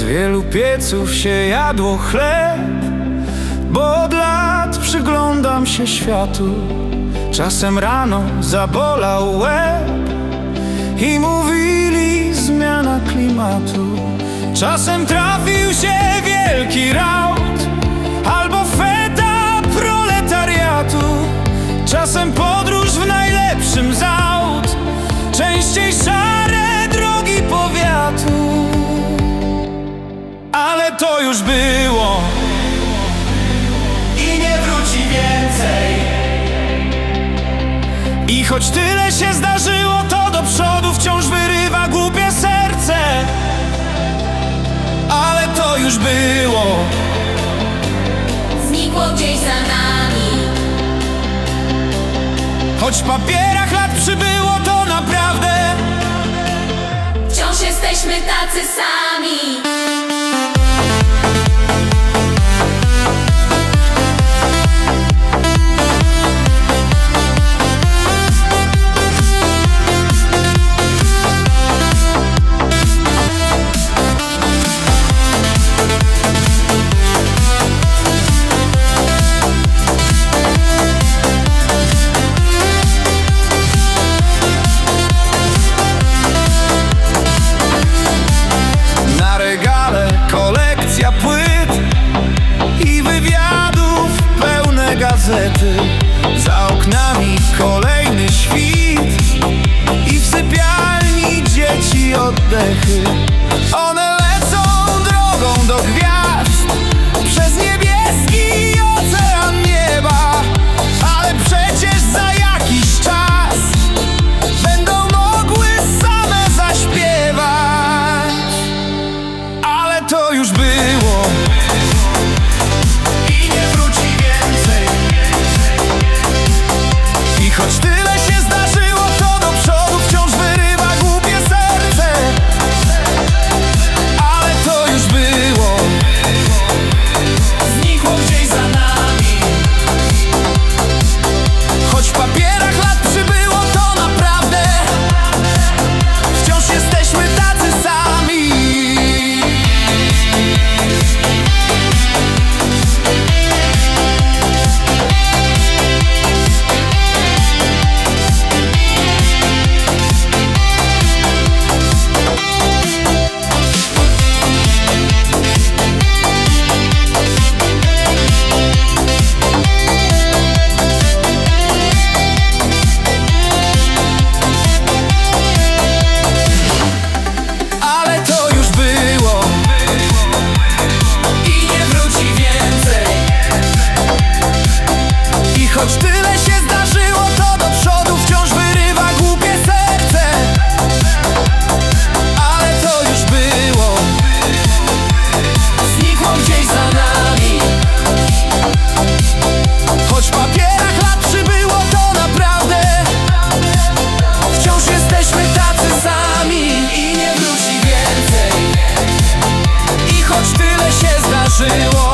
Z wielu pieców się jadło chleb Bo od lat przyglądam się światu. Czasem rano zabolał łeb I mówili zmiana klimatu. Czasem trafił się wielki raut to już było. I nie wróci więcej. I choć tyle się zdarzyło To do przodu wciąż wyrywa głupie serce. Ale to już było. Znikło gdzieś za nami. Choć w papierach lat przybyło to naprawdę Wciąż jesteśmy tacy sami 醉我